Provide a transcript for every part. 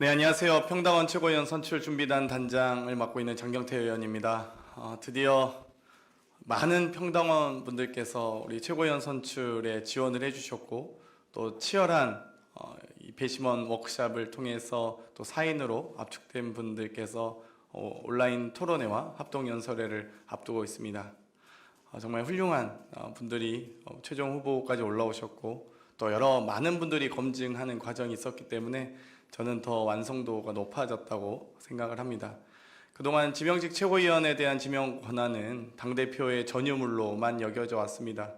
네, 안녕하세요. 평당원 최고위원 선출 준비단 단장을 맡고 있는 장경태 의원입니다. 어, 드디어 많은 평당원 분들께서 우리 최고위원 선출에 지원을 해주셨고 또 치열한 어, 이 배심원 워크샵을 통해서 또 사인으로 압축된 분들께서 어, 온라인 토론회와 합동 연설회를 앞두고 있습니다. 어, 정말 훌륭한 어, 분들이 어, 최종 후보까지 올라오셨고 또 여러 많은 분들이 검증하는 과정이 있었기 때문에 저는 더 완성도가 높아졌다고 생각을 합니다. 그동안 지명직 최고위원에 대한 지명 권한은 당대표의 전유물로만 여겨져 왔습니다.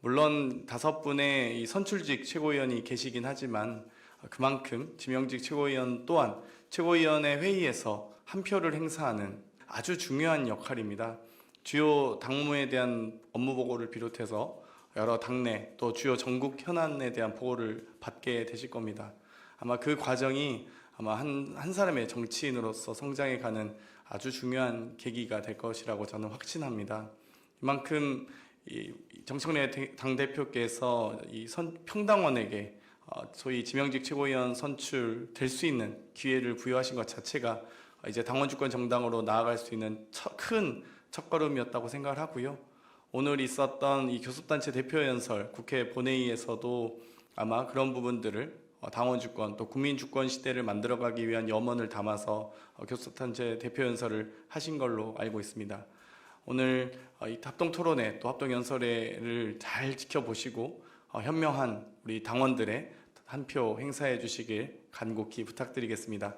물론 다섯 분의 이 선출직 최고위원이 계시긴 하지만 그만큼 지명직 최고위원 또한 최고위원회 회의에서 한 표를 행사하는 아주 중요한 역할입니다. 주요 당무에 대한 업무 보고를 비롯해서 여러 당내 또 주요 전국 현안에 대한 보고를 받게 되실 겁니다. 아마 그 과정이 아마 한, 한 사람의 정치인으로서 성장해 가는 아주 중요한 계기가 될 것이라고 저는 확신합니다. 이만큼 이 정청래 당 대표께서 이 선, 평당원에게 어, 소위 지명직 최고위원 선출 될 수 있는 기회를 부여하신 것 자체가 이제 당원 주권 정당으로 나아갈 수 있는 첫- 큰 첫걸음이었다고 생각을 하고요. 오늘 있었던 이 교섭단체 대표 연설 국회 본회의에서도 아마 그런 부분들을 어, 당원 주권 또 국민 주권 시대를 만들어가기 위한 염원을 담아서 어, 교섭단체 대표 연설을 하신 걸로 알고 있습니다. 오늘 어, 이 합동 토론회 또 합동 연설회를 잘 지켜보시고 어, 현명한 우리 당원들의 한 표 행사해 주시길 간곡히 부탁드리겠습니다.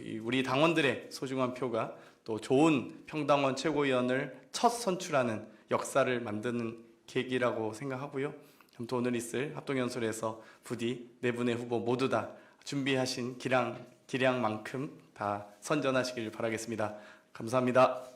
이 우리 당원들의 소중한 표가 또 좋은 평당원 최고위원을 첫 선출하는 역사를 만드는 계기라고 생각하고요. 아무튼 오늘 있을 합동연설에서 부디 네 분의 후보 모두 다 준비하신 기량, 기량만큼 다 선전하시길 바라겠습니다. 감사합니다.